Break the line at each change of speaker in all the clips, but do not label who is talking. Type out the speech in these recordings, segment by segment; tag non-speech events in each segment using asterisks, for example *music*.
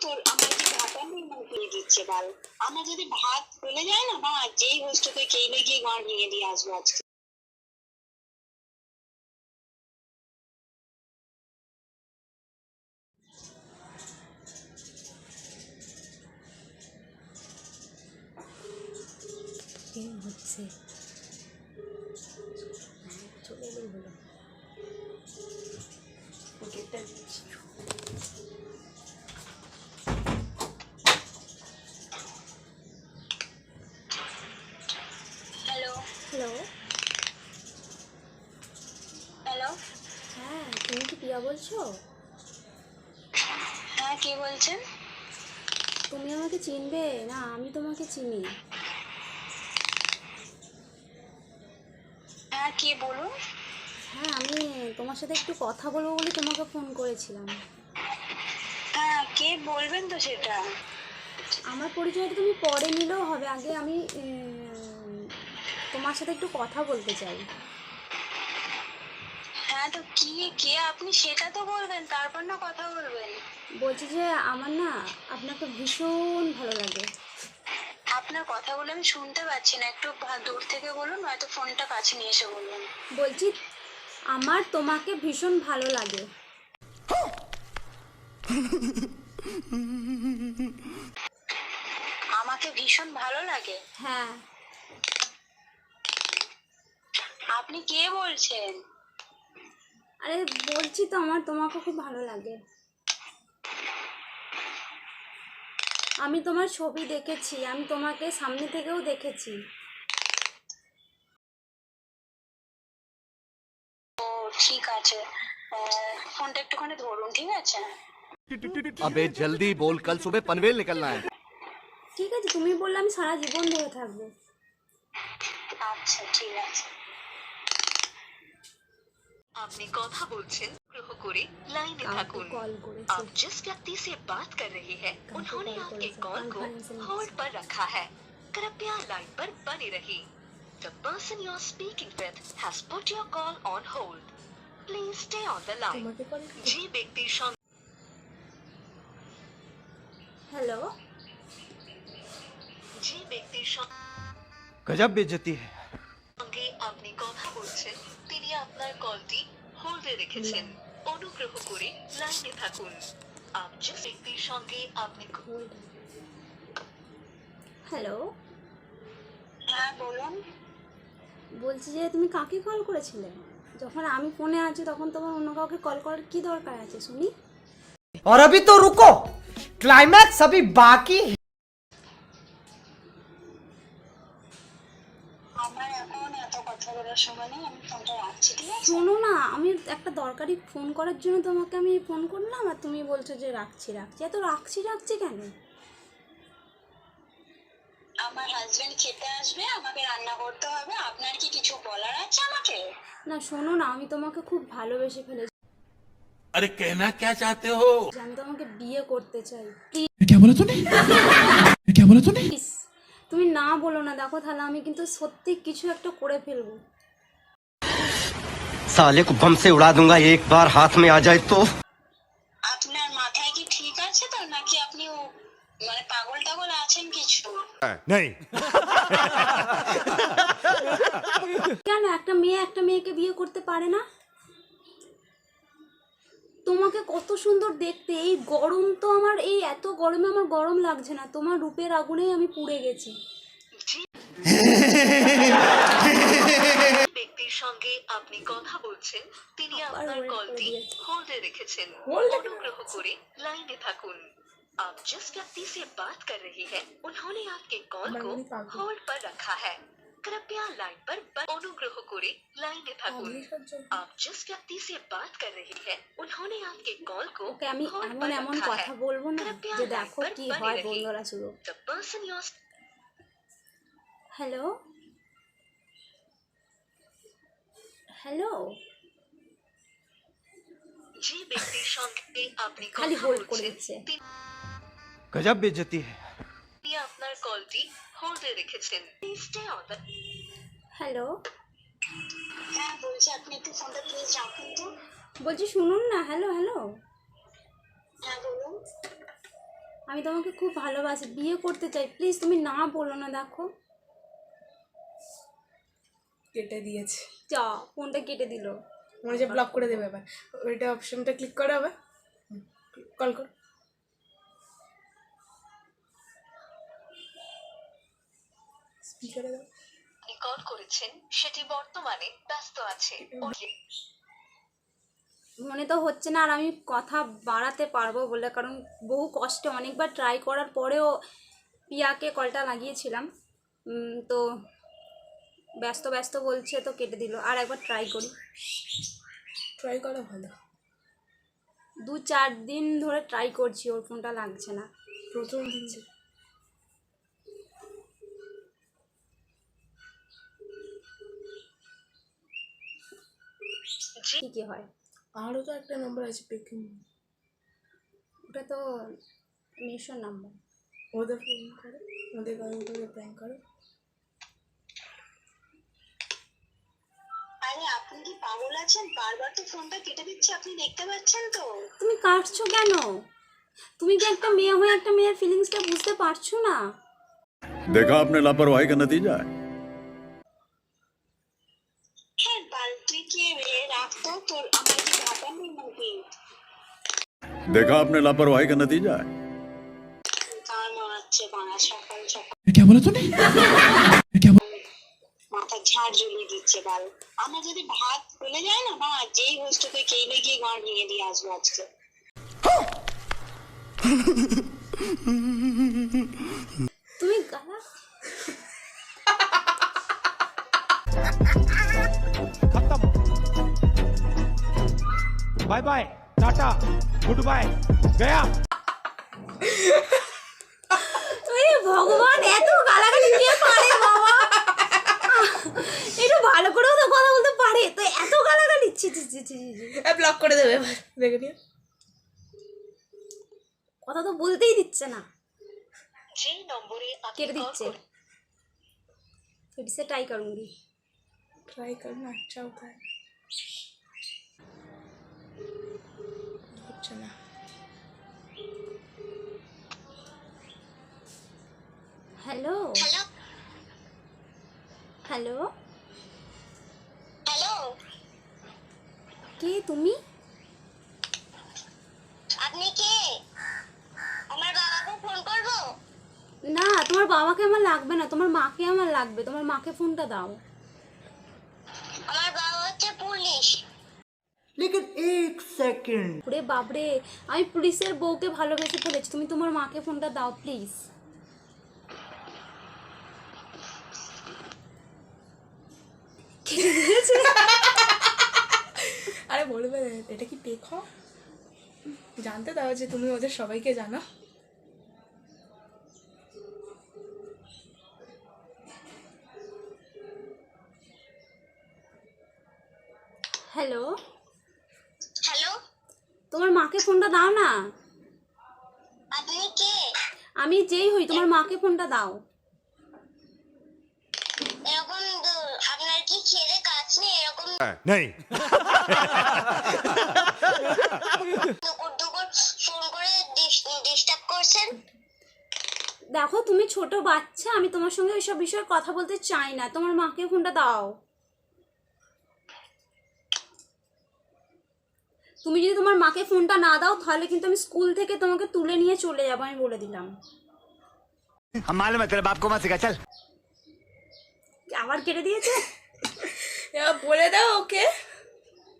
তোর আমার কি ভাতা মানে দিয়ে দিচ্ছে বাল। আমার যদি ভাত চলে যায় না, মা, যেই হোস্টকে কেইলে গিয়ে ঘর ভেঙে দিয়ে আসব আজকে।
হচ্ছে? আমাকে চিনবে? না আমি তোমাকে চিনি।
হ্যাঁ কে বলুন?
হ্যাঁ আমি তোমার সাথে একটু কথা বলব বলে তোমাকে ফোন করেছিলাম।
হ্যাঁ কে বলবেন তো সেটা?
আমার পরিচয়টা তুমি পরে নিলেও হবে। আগে আমি তোমার সাথে একটু কথা বলতে চাই।
হ্যাঁ তো কি কে আপনি সেটা তো বলবেন তারপর না কথা বলবেন।
বলছি যে আমার না আপনাকে ভীষণ ভালো লাগে।
আপনার কথাগুলো আমি শুনতে পাচ্ছি না। একটু দূর থেকে বলুন নয়তো ফোনটা কাছে নিয়ে এসে বলুন।
বলছি আমার তোমাকে ভীষণ ভালো লাগে।
আমাকে ভীষণ ভালো লাগে?
হ্যাঁ।
আপনি কে বলছেন?
আরে বলছি তো আমার তোমাকে খুব ভালো লাগে। আমি তোমার ছবি দেখেছি আমি তোমাকে সামনে থেকেও দেখেছি।
ঠিক আছে। ফোনটা একটুখানি ধরুন ঠিক আছে?
আবে জলদি বল কাল সুবে পনভেল নিকলনা হ্যায়।
ঠিক আছে তুমি বললে আমি সারা জীবন ধরে থাকব।
আচ্ছা ঠিক আছে।
আপনি কথা বলছেন গ্রহ করে লাইনে
কাউকে
থাকুন
কল
आप
করেছে
जिस व्यक्ति से बात कर रहे हैं उन्होंने
कॉल
आपके
करें,
कॉल को
कॉन्फ्रेंस में
होल्ड पर रखा है कृपया लाइन पर बने रहिए The person you are speaking with has put your call on hold. Please stay on the line.
তোমাকে কল
যে ব্যক্তির সঙ্গে
হ্যালো
যে ব্যক্তির
गजब बेइज्जती है
সঙ্গে আপনি কথা বলছেন তিনি আপনার কলটি হোল্ডে রেখেছেন অনুগ্রহ করে লাইনে থাকুন আপ যে ব্যক্তির সঙ্গে আপনি
হ্যালো
হ্যাঁ বলুন
বলছি যে তুমি কাকে কল করেছিলে যখন আমি ফোনে আছি তখন তোমার অন্য কাউকে কল করার কি দরকার আছে শুনি
और अभी तो रुको क्लाइमैक्स अभी बाकी है
আমার এখন এত কথা বলার সময় নেই আমি ফোনটা রাখছি ঠিক আছে
শোনো না আমি একটা দরকারি ফোন করার জন্য তোমাকে আমি ফোন করলাম আর তুমি বলছো যে রাখছি রাখছি এত রাখছি রাখছি কেন
আমার হাজবেন্ড খেতে আসবে আমাকে রান্না করতে হবে আপনার কি কিছু বলার আছে আমাকে
না শোনো না আমি তোমাকে খুব ভালোবেসে ফেলেছি
अरे कहना क्या चाहते हो
আমি তোমাকে বিয়ে করতে চাই
क्या बोला तूने क्या बोला तूने
প্লিজ তুমি না বলো না দেখো তাহলে আমি কিন্তু সত্যি কিছু একটা করে ফেলব।
সালে কো বম সে উড়া দুঙ্গা একবার হাত মে আ যায় তো
আপনার মাথায় কি ঠিক আছে তো নাকি আপনি মানে পাগল টাগল আছেন কিছু? হ্যাঁ, নাই।
কেন? একটা মেয়ে একটা মেয়েকে বিয়ে করতে পারে না? তোমাকে কত সুন্দর দেখতে এই গরম তো আমার এই এত গরমে আমার গরম লাগছে না তোমার রূপের আগুনেই আমি পুড়ে গেছি *laughs*
ব্যক্তির সঙ্গে আপনি কথা বলছেন তিনি
আবার
আপনার
hold করে
কলটি
দিয়েছে।
হোল্ডে রেখেছেন
Hold এ
অনুগ্রহ করে লাইনে থাকুন आप जिस व्यक्ति से बात कर रहे हैं उन्होंने आपके कॉल को
বাঙালি পাগল।
होल्ड पर रखा है कृपया लाइन पर बन- অনুগ্রহ করে লাইনে থাকুন आप जिस व्यक्ति से बात कर रहे हैं उन्होंने आपके कॉल को
ওকে আমি
होल्ड
এমন
पर
এমন
रखा
কথা
है
বলবো না
कृपया
যে
लाइन
দেখো
पर
কি
बने
হয়
रहिए।
বন্ধুরা শুরু
The person you are
hello hello
যে ব্যক্তির সঙ্গে আপনি
খালি
কথা
হোল্ড করে
বলছেন
দিচ্ছে
তিনি
गजब बेइज्जती है
আপনার কলটি হোল্ডে রেখেছেন Please stay on the
hello
হ্যাঁ বলছি আপনি একটু ফোনটা প্লিজ রাখুন তো।
বলছি শুনুন না হ্যালো হ্যালো
হ্যাঁ বলুন।
আমি তোমাকে খুব ভালোবাসি বিয়ে করতে চাই। প্লিজ তুমি না বলো না দেখো।
কেটে দিয়েছে।
যা ফোনটা কেটে দিল।
মনে হচ্ছে ব্লক করে দেবে এবার। ওইটা অপশনটা ক্লিক করে হবে কল কর।
কল করেছেন সেটি বর্তমানে ব্যস্ত আছে।
মনে তো হচ্ছে না আর আমি কথা বাড়াতে পারব বলে কারণ বহু কষ্টে অনেকবার ট্রাই করার পরেও পিয়াকে কলটা লাগিয়েছিলাম। তো ব্যস্ত ব্যস্ত বলছে তো কেটে দিল। আর একবার ট্রাই করি।
ট্রাই করা ভালো।
দু চার দিন ধরে ট্রাই করছি ওর ফোনটা লাগছে না।
প্রথম দিন
কী কী হয়
আরও তো একটা নাম্বার আছে পেকিং
ওটা তো মিশন নাম্বার
ওদের ফোন করে ওদের গায়ে ওদের প্র্যাঙ্ক করে
আরে আপনি কি পাগল আছেন বারবার তো ফোনটা কেটে দিচ্ছে আপনি দেখতে পাচ্ছেন তো
তুমি কাটছো কেন তুমি কি একটা মেয়ে হয়ে একটা মেয়ের ফিলিংসটা বুঝতে পারছো না
देखा आपने लापरवाही का नतीजा है देखा आपने लापरवाही का नतीजा है
কার মারাচ্ছে বানা সকাল সকাল
क्या बोला तूने क्या बोला
মাথা ঝাড় জ্বলিয়ে দিচ্ছে বাল আমার যদি ভাত খুলে যায় না মা যেই হোস্টকে কেইলে গিয়ে গাঁড় ভেঙে দিয়ে আসবো আজকে
তুমি গালা
bye bye tata good bye गया
তুই ভগবান এত গালাগালি কে পারে বাবা একটু ভালো করেও তো কথা বলতে পারে তো এত গালাগালি ছি ছি ছি ছি ছি, ছি।
ব্লক করে দেবে এবার দেখে নিও
কথা তো বলতেই দিচ্ছে না
যে নম্বরে আপনি
কেটে
কল
দিচ্ছে
করে
फिर से ट्राई करूंगी
ट्राई करना अच्छा होता है হচ্ছে না।
হ্যালো।
হ্যালো।
হ্যালো। কে তুমি?
আপনি কে? আমার বাবাকে ফোন করব?
না তোমার বাবাকে আমার লাগবে না তোমার মাকে আমার লাগবে তোমার মাকে ফোনটা দাও।
আমার বাবা হচ্ছে পুলিশ।
লেকিন এক সেকেন্ড
ওরে বাপরে আমি পুলিশের বউকে ভালোবেসে ফেলেছি। তুমি তোমার মাকে ফোনটা দাও প্লিজ। *laughs*
আরে বলবে এটা কি দেখো জানতে দাও যে তুমি ওদের সবাইকে জানো।
হ্যালো? তোমার মাকে ফোনটা দাও না। আমি যেই হই তোমার মাকে ফোনটা দাও।
এরকম আপনার কি খেলে কাজ নেই? এরকম
नहीं
দুপুর দুপুর ফোন করে ডিস্টার্ব করছেন?
দেখো তুমি ছোট বাচ্চা আমি তোমার সঙ্গে ওইসব বিষয়ে কথা বলতে চাই না। তোমার মাকে ফোনটা দাও। তুমি যদি তোমার মাকে ফোনটা না দাও তাহলে কিন্তু আমি স্কুল থেকে তোমাকে তুলে নিয়ে চলে যাব আমি বলে দিলাম। আবার কেটে দিয়েছে?
বলে দাও ওকে।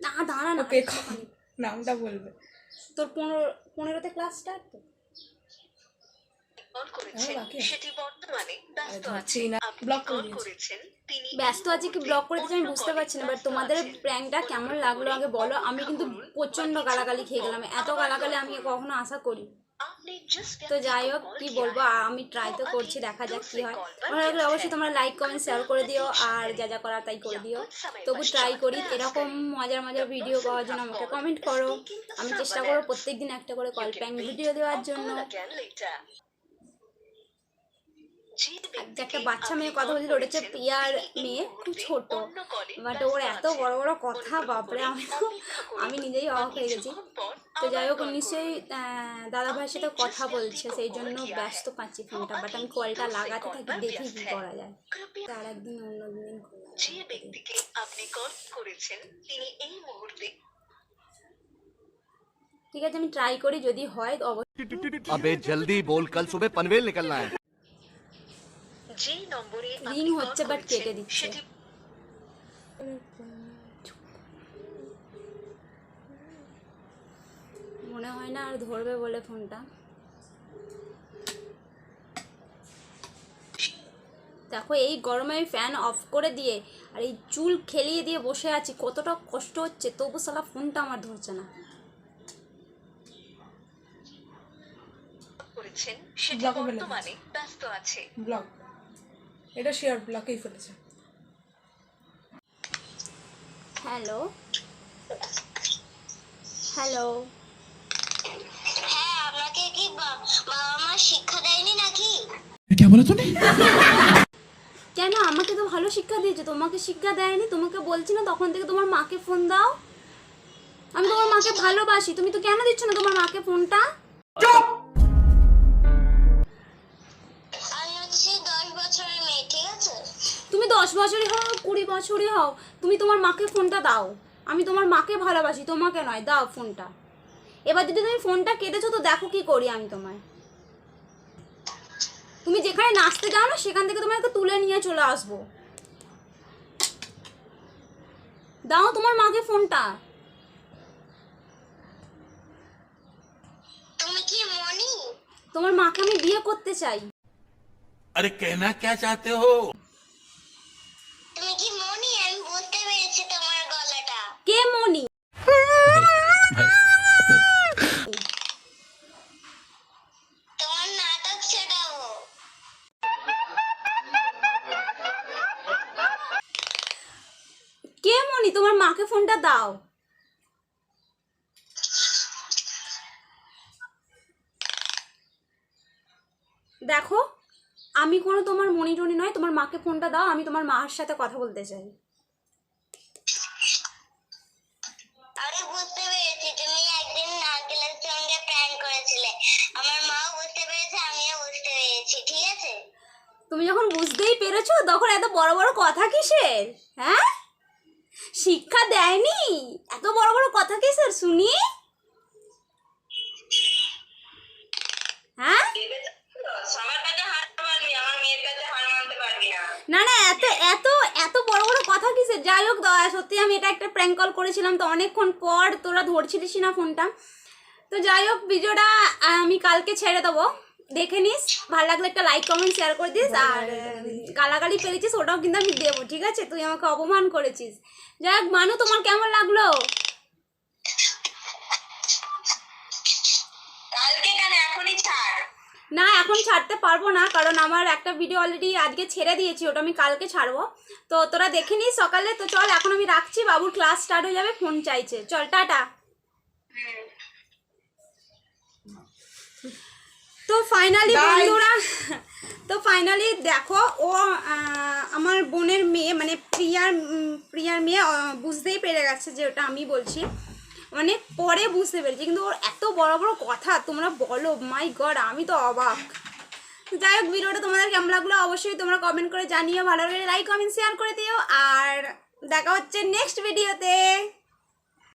না দাঁড়া না
নামটা বলবে।
তোর পনেরো পনেরোতে ক্লাস স্টার্ট তো?
করেছেন। সেটি বর্তমানে ব্যস্ত আছে
ব্লক
করেছেন তিনি
ব্যস্ত আছে কি ব্লক করে আমি বুঝতে পারছি না বাট তোমাদের প্র্যাঙ্কটা কেমন লাগল আগে বলো। আমি কিন্তু প্রচণ্ড গালাগালি খেয়ে গেলাম এত গালাগালি আমি কখনো আশা করি তো যাই হোক কি বলব? আমি ট্রাই তো করছি দেখা যাক কি হয়। ভালো লাগলে অবশ্যই তোমরা লাইক কমেন্ট শেয়ার করে দিও। আর যা যা করা তাই করে দিও। তবু ট্রাই করি এরকম মজার মজার ভিডিও পাওয়ার জন্য আমাকে কমেন্ট করো। আমি চেষ্টা করব প্রত্যেকদিন একটা করে কল
প্যাং
ভিডিও দেওয়ার জন্য। একটা বাচ্চা
আপনি
মেয়ে কথা
কল
বলছিল ওটা হচ্ছে
করেছেন,
প্রিয়ার
তিনি এই
মেয়ে খুব
মুহূর্তে
ছোট
অন্য কলে
বাট
ব্যস্ত
ওর এত
আছেন।
বড় বড় কথা
অনুগ্রহ
বাপরে
করে
আমি তো
অপেক্ষা করুন
আমি নিজেই
বা
অবাক হয়ে গেছি
কিছুক্ষণ পর
তো যাই
আবার
হোক ও
কল
নিশ্চয়ই
করুন।
দাদা ভাইয়ের সাথে
আপনি
কথা
जिस
বলছে
व्यक्ति को
সেই
कॉल
জন্য
किया
ব্যস্ত
है,
পাচ্ছি
वो
ফোনটা বাট
अभी
আমি কলটা
दूसरे
লাগাতে
कॉल
থাকি
पर
দেখি
व्यस्त
কি
है।
করা যায়
कृपया
আর একদিন অন্য দিন করলাম।
যে ব্যক্তিকে আপনি কল করেছেন তিনি এই মুহূর্তে
ঠিক আছে আমি ট্রাই করি যদি হয় তো অবশ্যই
अबे जल्दी बोल कल सुबह पनवेल निकलना है
যে নম্বরে
রিং হচ্ছে বাট কেটে দিচ্ছে।
সেটি
মনে হয় না আর ধরবে বলে ফোনটা। দেখো এই গরমে ফ্যান অফ করে দিয়ে আর এই চুল খেলিয়ে দিয়ে বসে আছি কতটা কষ্ট হচ্ছে তবু সালা ফোনটা আমার ধরছে না।
করেছেন সেটি বর্তমানে ব্যস্ত আছে।
ব্লক এটা শেয়ার ব্লকেই ফেলেছে।
হ্যালো হ্যালো
শিক্ষা দেয়নি নাকি?
কেন? আমাকে তো ভালো শিক্ষা দিয়েছে। তোমাকে শিক্ষা দেয়নি? তোমাকে বলছি না তখন থেকে তোমার মাকে ফোন দাও? আমি তোমার মাকে আচ্ছা। ভালোবাসি। তুমি তো কেন দিচ্ছ না তোমার মাকে ফোনটা
চুপ! দশ
বছরই হও কুড়ি বছরই হও তুমি তোমার মাকে ফোনটা দাও। আমি তোমার মাকে ভালোবাসি তোমাকে নয় দাও ফোনটা। এবার যদি তুমি ফোনটা কেটেছো তো দেখো কি করি আমি তোমায়। তুমি যেখানে নাচতে যাও না সেখান থেকে তোমাকে তুলে নিয়ে চলে আসব। দাও তোমার মাকে ফোনটা। তোমার মাকে আমি বিয়ে করতে চাই।
আরে
কেনা কে চাতে হো?
কে মনি,
তোমার
মাকে ফোনটা দাও। দেখো, আমি কোনো তোমার মনি টনি নয়, তোমার মাকে ফোনটা দাও, আমি তোমার মার সাথে কথা বলতে চাই। কিসের হ্যাঁ? শিক্ষা দেয়নি? এত বড় বড় কথা কিসের শুনি? হ্যাঁ?
না
না, এত এত এত বড় বড় কথা কিসের যাই হোক সত্যি আমি এটা একটা প্র্যাঙ্ক কল করেছিলাম, তো অনেকক্ষণ পর তোরা ধরছিলিস না ফোনটা তো যাই হোক, ভিডিওটা আমি কালকে ছেড়ে দেবো। দেখে নিস, ভালো লাগলে একটা লাইক কমেন্ট শেয়ার করে দিস, আর গালাগালি পেরেছিস ওটাও কিন্তু আমি দেবো ঠিক আছে? তুই আমাকে অপমান করেছিস। যাই হোক মানু তোমার কেমন লাগল?
এখনই
না এখন ছাড়তে পারব না কারণ আমার একটা ভিডিও অলরেডি আজকে ছেড়ে দিয়েছি ওটা আমি কালকে ছাড়বো। তো তোরা দেখে নিস সকালে। তো চল এখন আমি রাখছি বাবুর ক্লাস স্টার্ট হয়ে যাবে ফোন চাইছে। চল টাটা। তো ফাইনালি. বন্ধুরা তো ফাইনালি দেখো, ও আমার বোনের মেয়ে মানে প্রিয়ার প্রিয়ার মেয়ে বুঝতেই পেরে গেছে যে ওটা আমি বলছি। অনেক পরে বুঝতে পেরেছি, কিন্তু ওর এত বড় বড় কথা, তোমরা বলো মাই গড আমি তো অবাক। যাই হোক, ভিডিওটা তোমাদের কেমন লাগল অবশ্যই তোমরা কমেন্ট করে জানিও, ভালো লাগলে লাইক কমেন্ট শেয়ার করে দিও, আর দেখা হচ্ছে নেক্সট ভিডিওতে